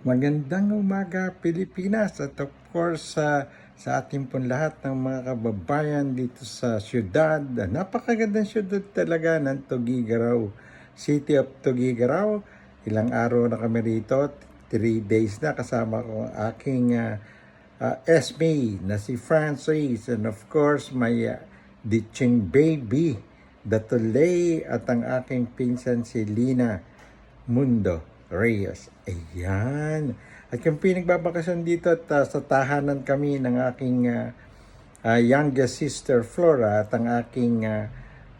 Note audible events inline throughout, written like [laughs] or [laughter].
Magandang umaga Pilipinas at of course sa sa ating pong lahat ng mga kababayan dito sa syudad. Napakagandang syudad talaga ng Tugigaraw. City of Tugigaraw. Ilang araw na kami rito. Three days na kasama ko ang aking uh, uh, SME na si Francis and of course my uh, ditching baby, the Tulay at ang aking pinsan si Lina Mundo Reyes. Ayan. At yung pinagbabakasyon dito at uh, sa tahanan kami ng aking uh, uh, youngest sister Flora at ang aking uh,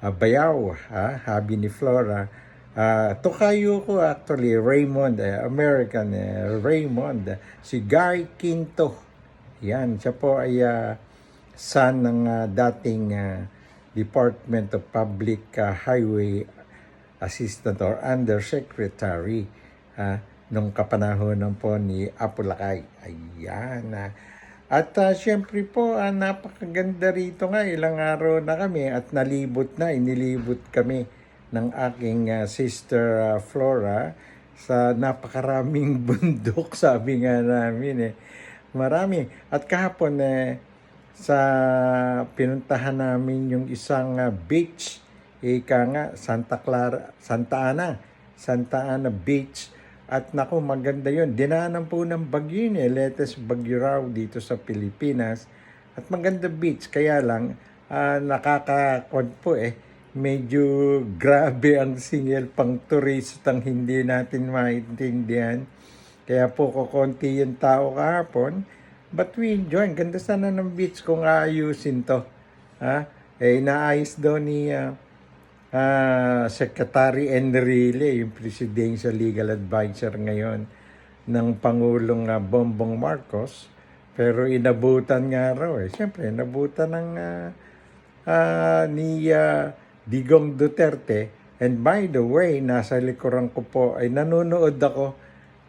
uh, bayaw, ha, habi ni Flora. Uh, tukayo ko actually, Raymond, uh, American uh, Raymond, si Guy Quinto. Yan, siya po ay uh, son ng uh, dating uh, Department of Public uh, Highway Assistant or Undersecretary uh, nung kapanahonan po ni Apulakay. Ayan. ah. At uh, syempre po, ah, napakaganda rito nga. Ilang araw na kami at nalibot na, inilibot kami ng aking ah, sister ah, Flora sa napakaraming [laughs] bundok, sabi nga namin eh. Marami. At kahapon eh, sa pinuntahan namin yung isang ah, beach, ika nga, Santa Clara, Santa Ana, Santa Ana Beach. At naku, maganda yun. Dinaanan po ng bagyo yun eh. Latest bagyo raw dito sa Pilipinas. At maganda beach. Kaya lang, uh, nakakakon po eh. Medyo grabe ang singil pang turistang hindi natin maintindihan. Kaya po kukunti yung tao kahapon. But we enjoy. Ganda sana ng beach kung aayusin to. Ha? Eh, naayos daw ni ah, ah, Secretary Enrile, yung Presidential Legal Advisor ngayon ng Pangulong ah, Bongbong Marcos. Pero inabutan nga raw eh. Siyempre, inabutan ng ah, ah, ni ah, Digong Duterte. And by the way, nasa likuran ko po ay nanonood ako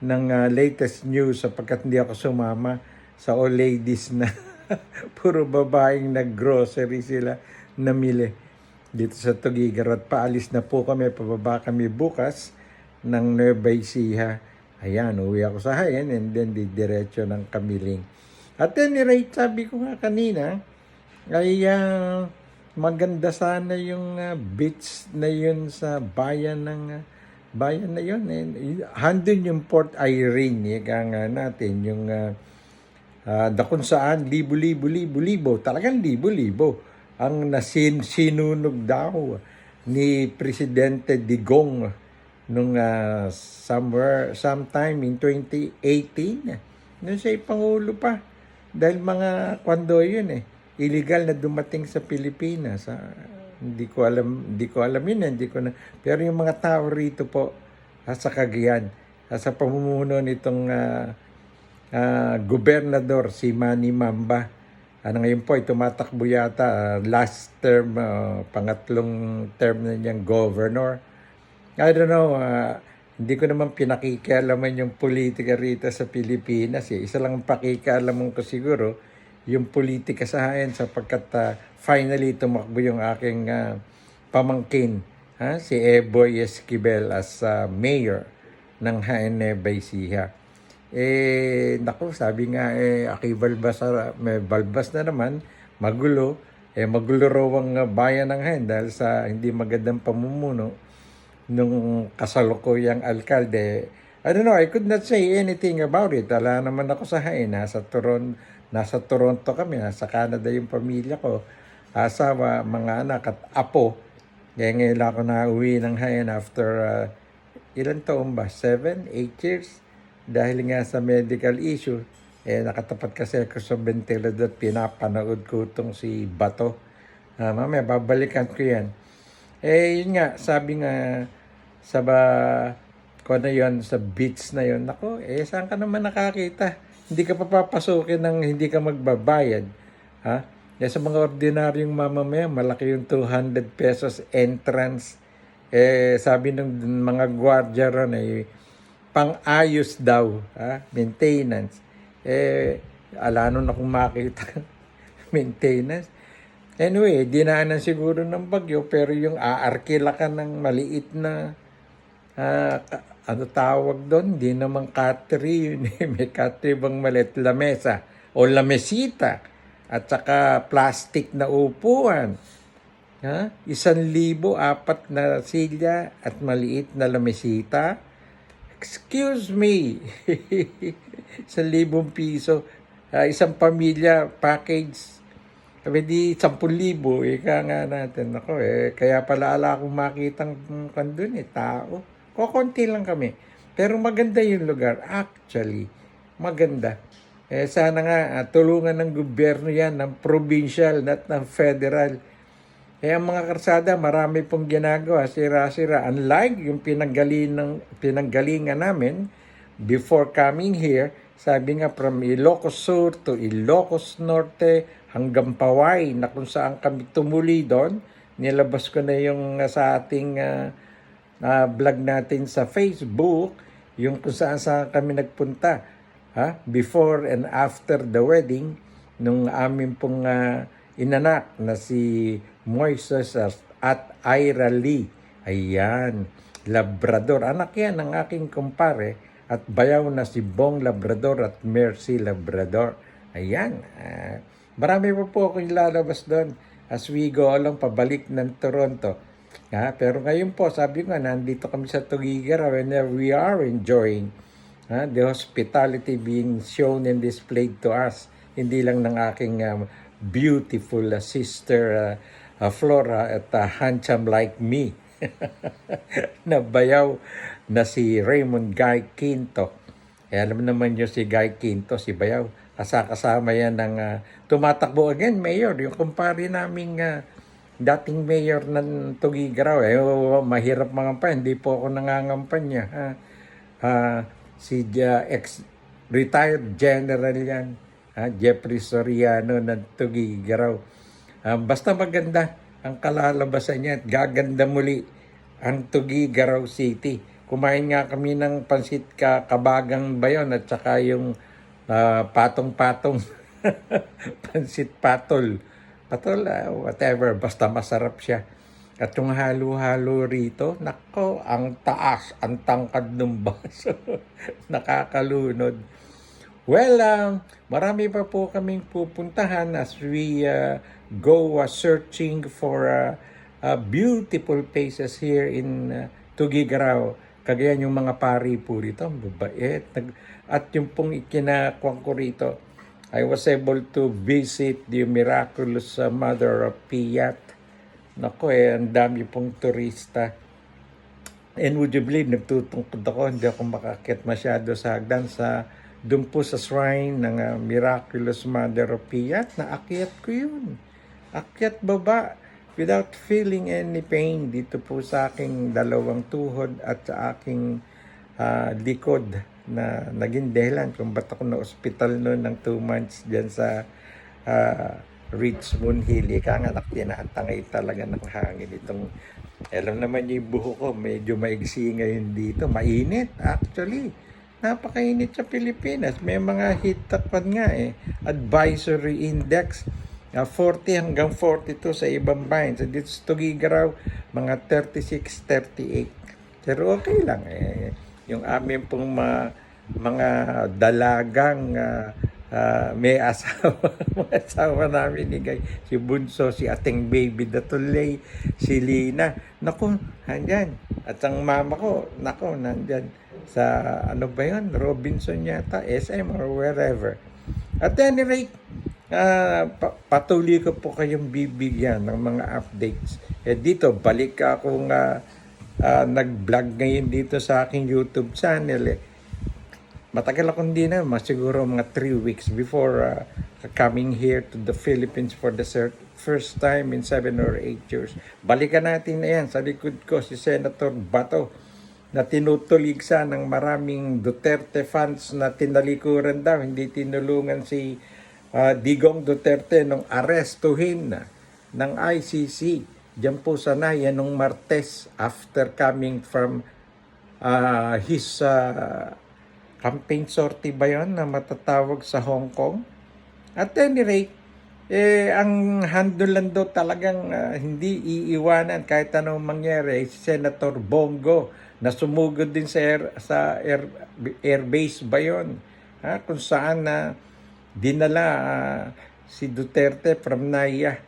ng ah, latest news sapagkat hindi ako sumama sa all ladies na [laughs] puro babaeng nag-grocery sila namili dito sa Tugigar at paalis na po kami, pababa kami bukas ng Nueva Ecija. Ayan, uwi ako sa Hayan and then didiretso ng Kamiling. At any rate, sabi ko nga kanina, ay ah, maganda sana yung ah, beach na yun sa bayan ng ah, bayan na yun. Eh, handun yung Port Irene, ika nga natin, yung ah, ah, na kung saan libo-libo, libo-libo, talagang libo-libo ang nasin sinunog daw ni Presidente Digong nung ah, somewhere sometime in 2018 nung siya pangulo pa. Dahil mga kwando yun eh illegal na dumating sa Pilipinas. Ah, hindi ko alam hindi ko alam yun eh, hindi ko na pero yung mga tao rito po ah, sa Cagayan ah, sa pamumuno nitong ah, ah, gobernador si Manny Mamba ano ngayon po ay tumatakbo yata ah, last term, ah, pangatlong term na niyang governor. I don't know, ah, hindi ko naman pinakikialaman yung politika rito sa Pilipinas. Eh. Isa lang ang pakikialaman ko siguro, yung politika sa akin sapagkat ah, finally tumakbo yung aking ah, pamangkin, ha? si Eboy Esquivel as ah, mayor ng Haene Baisiha. Eh, naku, sabi nga, eh, Aki Balbas, ah, may balbas na naman, magulo, eh, magulo raw ang ah, bayan ng Hain dahil sa hindi magandang pamumuno nung kasalukuyang alkalde. I don't know, I could not say anything about it. Ala naman ako sa Hain, nasa, Toron, nasa Toronto kami, nasa Canada yung pamilya ko, asawa, mga anak at apo. Kaya ngayon ako na uwi ng Hain after uh, ilan taon ba? Seven, eight years? Dahil nga sa medical issue, eh, nakatapat kasi ako sa ventilador at pinapanood ko itong si Bato. Uh, mamaya, babalikan ko yan. Eh, yun nga, sabi nga, sa ba, ko na yun, sa beach na yun, ako, eh, saan ka naman nakakita? Hindi ka papapasukin ng hindi ka magbabayad. Ha? Eh, sa mga ordinaryong mamamaya, malaki yung 200 pesos entrance. Eh, sabi ng mga gwardiya ron, eh, pang-ayos daw, ha? maintenance. Eh, ala nun akong makita [laughs] maintenance. Anyway, dinaanan siguro ng bagyo, pero yung aarkila ka ng maliit na, ah, ano tawag doon? Hindi naman katri [laughs] yun eh. May katri bang malit? Lamesa o lamesita. At saka plastic na upuan. Ha? Isang libo, apat na silya at maliit na lamesita. Excuse me. [laughs] isang libong piso. Ah, isang pamilya package. Sabi di, sampun libo. Ika nga natin. Ako eh. Kaya pala ala akong makitang kan dun eh. Tao. Kokonti lang kami. Pero maganda yung lugar. Actually, maganda. Eh, sana nga ah, tulungan ng gobyerno yan, ng provincial, not ng federal. Eh, mga karsada, marami pong ginagawa, sira-sira. Unlike yung pinanggaling ng, pinanggalingan namin before coming here, sabi nga from Ilocos Sur to Ilocos Norte hanggang Paway na kung saan kami tumuli doon. Nilabas ko na yung uh, sa ating uh, uh, vlog natin sa Facebook, yung kung saan saan kami nagpunta. Ha? Before and after the wedding, nung amin pong uh, inanak na si Moises at Ira Lee. Ayan, Labrador. Anak yan ng aking kumpare at bayaw na si Bong Labrador at Mercy Labrador. Ayan. ah, marami pa po akong ilalabas doon as we go along pabalik ng Toronto. Ha? Pero ngayon po, sabi ko nandito kami sa Tugigara whenever we are enjoying ha, the hospitality being shown and displayed to us. Hindi lang ng aking um, beautiful uh, sister uh, uh, Flora at uh, handsome like me. [laughs] na bayaw na si Raymond Guy Quinto. Eh, alam naman nyo si Guy Quinto, si Bayaw. Kasakasama yan ng ah, tumatakbo again, mayor. Yung kumpare naming ah, dating mayor ng Tugigaraw. Eh, oh, mahirap mga pa, hindi po ako nangangampanya. Ha? Ah, si ah, ex-retired general yan. Ha? Jeffrey Soriano ng Tugigaraw. Ah, basta maganda ang kalalabasan niya at gaganda muli ang Tugigaraw City. Kumain nga kami ng pansit ka kabagang bayon at saka yung ah, patong-patong [laughs] pansit patol. Patol, ah, whatever, basta masarap siya. At yung halo-halo rito, nako, ang taas, ang tangkad ng baso. [laughs] Nakakalunod. Well, um, marami pa po kaming pupuntahan as we uh, go uh, searching for uh, uh, beautiful places here in uh, Tugigaraw. Kagaya yung mga pari po rito, ang babait. Nag- At yung pong ikinakuha ko rito, I was able to visit the miraculous uh, mother of Piat. Nako eh, ang dami pong turista. And would you believe, nagtutungkod ako, hindi ako makakit masyado sa hagdan sa doon po sa shrine ng uh, Miraculous Mother of Piat, naakyat ko yun. Akyat baba without feeling any pain dito po sa aking dalawang tuhod at sa aking ah, likod na naging dahilan kung ba't ako na ospital noon ng two months dyan sa uh, Richmond Hill. Ika nga tinatangay talaga ng hangin itong alam naman yung buho ko, medyo maigsi ngayon dito. Mainit, actually. Napakainit sa Pilipinas. May mga heat takpan nga eh. Advisory index, uh, 40 hanggang 42 sa ibang bayan. Sa dito sa Tugigaraw, mga 36, 38. Pero okay lang eh. Yung amin pong ma- mga dalagang ah, ah, may asawa. [laughs] may asawa namin ni Guy. Si Bunso, si Ating Baby Datulay, si Lina. Naku, nandyan. At ang mama ko, naku, nandyan sa ano ba yun? Robinson yata, SM or wherever. At any rate, pa- patuloy ko po kayong bibigyan ng mga updates. Eh dito, balik akong ah, ah, nag-vlog ngayon dito sa aking YouTube channel eh. Matagal ako hindi na, siguro mga 3 weeks before uh, coming here to the Philippines for the first time in 7 or 8 years. Balikan natin na yan. Sa likod ko si Senator Bato na tinutulig sa ng maraming Duterte fans na tinalikuran daw, hindi tinulungan si uh, Digong Duterte nung arestuhin ng ICC. Diyan po sana yan nung Martes after coming from uh, his uh, campaign sortie ba yun na matatawag sa Hong Kong? At any rate, eh, ang handle lang daw talagang ah, hindi iiwanan kahit anong mangyari si Senator Bongo nasumugod din sa air, sa air, airbase ba yun? Ha? Kung saan na dinala ah, si Duterte from Naya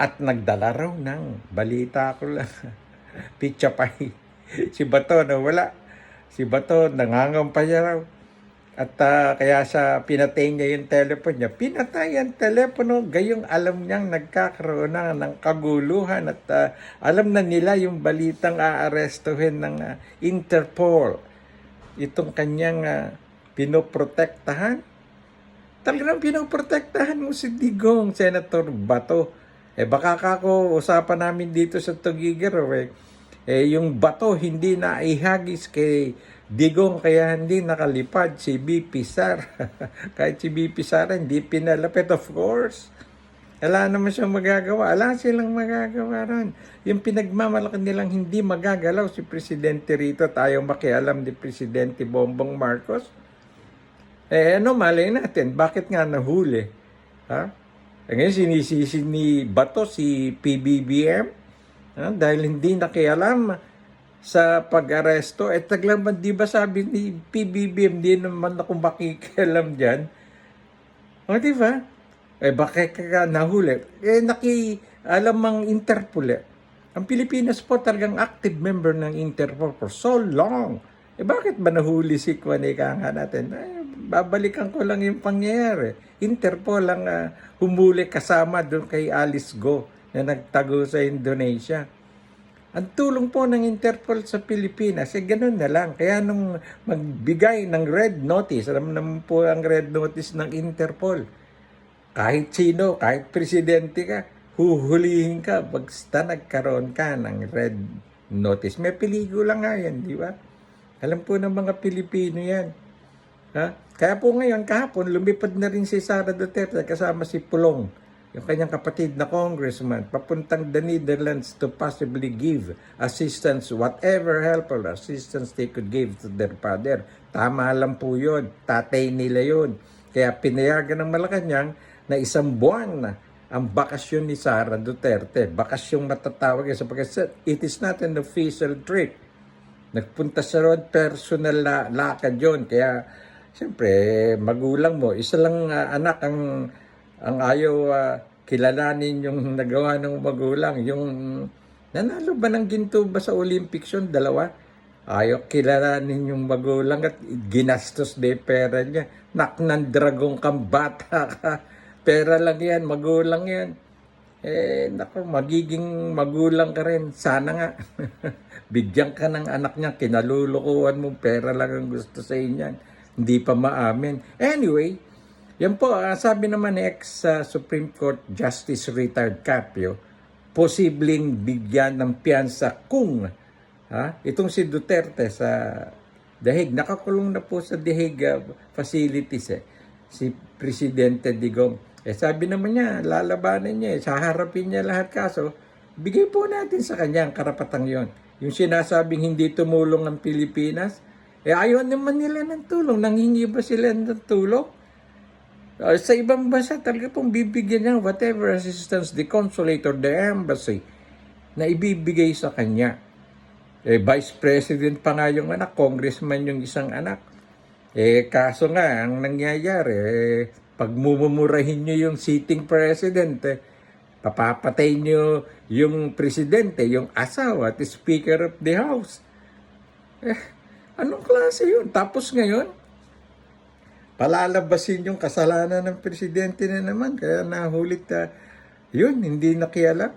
at nagdala raw ng balita ko lang. [laughs] Picha Pay. si Bato na wala. Si Bato nangangampanya raw. At ah, kaya sa pinatay niya yung telepono niya. Pinatay ang telepono. Gayong alam niyang nagkakaroon na ng kaguluhan. At ah, alam na nila yung balitang aarestuhin ng ah, Interpol. Itong kanyang ah, pinoprotektahan. Talagang pinoprotektahan mo si Digong, Senator Bato. Eh baka kako usapan namin dito sa Tugigero eh. Eh yung Bato hindi na ihagis kay Digong kaya hindi nakalipad si BP Sara. [laughs] Kahit si BP Sara hindi pinalapit of course. Wala naman siyang magagawa. Wala silang magagawa ron. Yung pinagmamalaki nilang hindi magagalaw si Presidente rito, tayo makialam ni Presidente Bongbong Marcos. Eh ano, malay natin, bakit nga nahuli? Ha? Eh, ngayon sinisisi ni Bato si PBBM ha? dahil hindi nakialam sa pag-aresto. Eh taglaman, di ba sabi ni PBBM, di naman ako makikialam dyan. O di ba? Eh bakit ka nahuli? Eh naki, alam mang Interpol eh. Ang Pilipinas po talagang active member ng Interpol for so long. Eh bakit ba nahuli si Kwane nga natin? Eh, babalikan ko lang yung pangyayari. Interpol ang ah, humuli kasama doon kay Alice Go na nagtago sa Indonesia. Ang tulong po ng Interpol sa Pilipinas, eh ganun na lang. Kaya nung magbigay ng red notice, alam naman po ang red notice ng Interpol. Kahit sino, kahit presidente ka, huhulihin ka basta nagkaroon ka ng red notice. May pelikula nga yan, di ba? Alam po ng mga Pilipino yan. Ha? Kaya po ngayon, kahapon, lumipad na rin si Sara Duterte kasama si Pulong, yung kanyang kapatid na congressman, papuntang the Netherlands to possibly give assistance, whatever help or assistance they could give to their father. Tama lang po yun. Tatay nila yun. Kaya pinayagan ng Malacanang na isang buwan na ang bakasyon ni Sara Duterte. Bakasyong matatawag yan sapagkat it is not an official trip. Nagpunta sa road, personal na lakad yun. Kaya, siyempre, magulang mo, isa lang ah, anak ang, ang ayaw ah, kilalanin yung [laughs] nagawa ng magulang. Yung nanalo ba ng ginto ba sa Olympics yun? Dalawa? Ayaw kilalanin yung magulang at ginastos de pera niya. Nak ng dragong kang bata [laughs] ka. Pera lang yan, magulang yan. Eh, naku, magiging magulang ka rin. Sana nga. [laughs] Bigyan ka ng anak niya, kinalulukuhan mo, pera lang ang gusto sa inyan. Hindi pa maamin. Anyway, yan po, ah, sabi naman ni ex-Supreme Court Justice Retired Capio, posibleng bigyan ng piyansa kung ha, itong si Duterte sa Dahig, nakakulong na po sa Dahig ah, facilities eh, si Presidente Digong. Eh sabi naman niya, lalabanan niya, eh, saharapin niya lahat kaso, bigay po natin sa kanya ang karapatang yon. Yung sinasabing hindi tumulong ang Pilipinas, eh ayaw naman nila ng tulong. Nanghingi ba sila ng tulong? Uh, sa ibang bansa talaga pong bibigyan niya whatever assistance the consulate or the embassy na ibibigay sa kanya. Eh, Vice President pa nga yung anak, Congressman yung isang anak. Eh, kaso nga, ang nangyayari, eh, pag mumumurahin nyo yung sitting president, eh, papapatay nyo yung presidente, yung asawa at speaker of the house. Eh, anong klase yun? Tapos ngayon, palalabasin yung kasalanan ng presidente na naman. Kaya nahulit na, yun, hindi nakialam.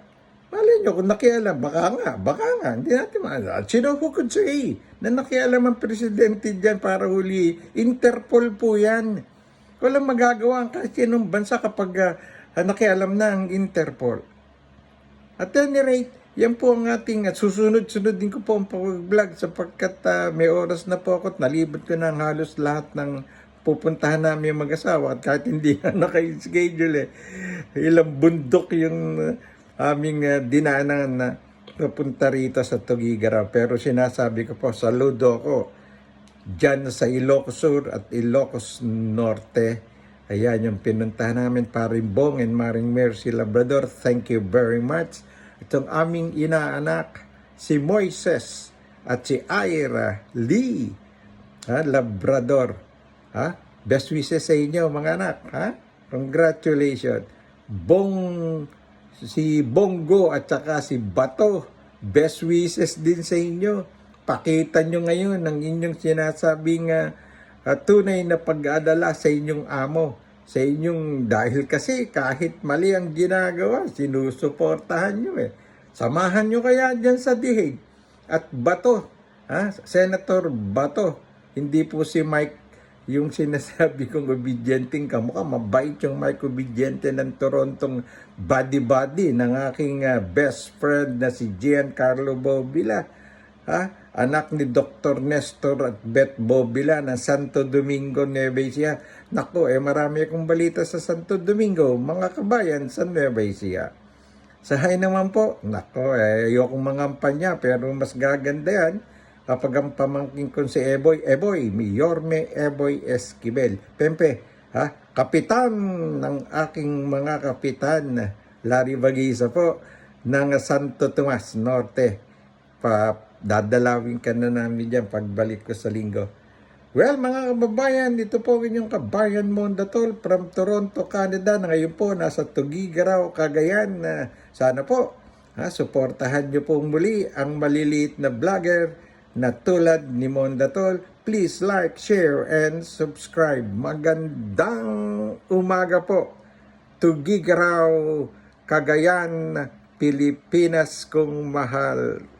Malay nyo, kung nakialam, baka nga, baka nga, hindi natin maalala. Sino who could say na nakialam ang presidente dyan para huli? Interpol po yan. Walang magagawa ang kahit sinong bansa kapag uh, nakialam na ang Interpol. At any rate, yan po ang ating at susunod-sunod din ko po ang pag-vlog sapagkat uh, may oras na po ako at nalibot ko na ang halos lahat ng pupuntahan namin yung mag-asawa at kahit hindi [laughs] na naka-schedule eh. Ilang bundok yung uh, aming uh, dinaanan na papunta rito sa Tugigaraw. Pero sinasabi ko po, saludo ako dyan sa Ilocos Sur at Ilocos Norte. Ayan yung pinuntahan namin, Paring Bong and Maring Mercy Labrador. Thank you very much. Itong aming inaanak, si Moises at si Ira Lee, ha, Labrador. Ha? Best wishes sa inyo mga anak, ha? Congratulations. Bong si Bongo at saka si Bato, best wishes din sa inyo. Pakita nyo ngayon ang inyong sinasabing ah, tunay na pag-adala sa inyong amo. Sa inyong, dahil kasi kahit mali ang ginagawa, sinusuportahan nyo eh. Samahan nyo kaya dyan sa dihig. At Bato, ha? Senator Bato, hindi po si Mike yung sinasabi kong obidyenteng ka, mukhang mabait yung Mike Obidyente ng Torontong body-body ng aking ah, best friend na si Giancarlo Bobila. Ha? Anak ni Dr. Nestor at Beth Bobila ng Santo Domingo, Nueva Ecija. Nako, eh marami akong balita sa Santo Domingo, mga kabayan sa Nueva Ecija. Sa hay naman po, nako, eh, ayokong mangampanya, pero mas gaganda yan kapag ang pamangkin ko si Eboy, Eboy, Miyorme Eboy Esquivel. Pempe, ha? Kapitan ng aking mga kapitan, Larry Bagisa po, ng Santo Tomas Norte. Pa, dadalawin ka na namin dyan pagbalik ko sa linggo. Well, mga kababayan, dito po inyong kabayan Mondatol from Toronto, Canada na ngayon po nasa Tugigaraw, Cagayan. na sana po, ha, suportahan niyo po muli ang maliliit na vlogger na tulad ni Mondatol. Please like, share, and subscribe. Magandang umaga po. Tugigaraw, Cagayan, Pilipinas kong mahal.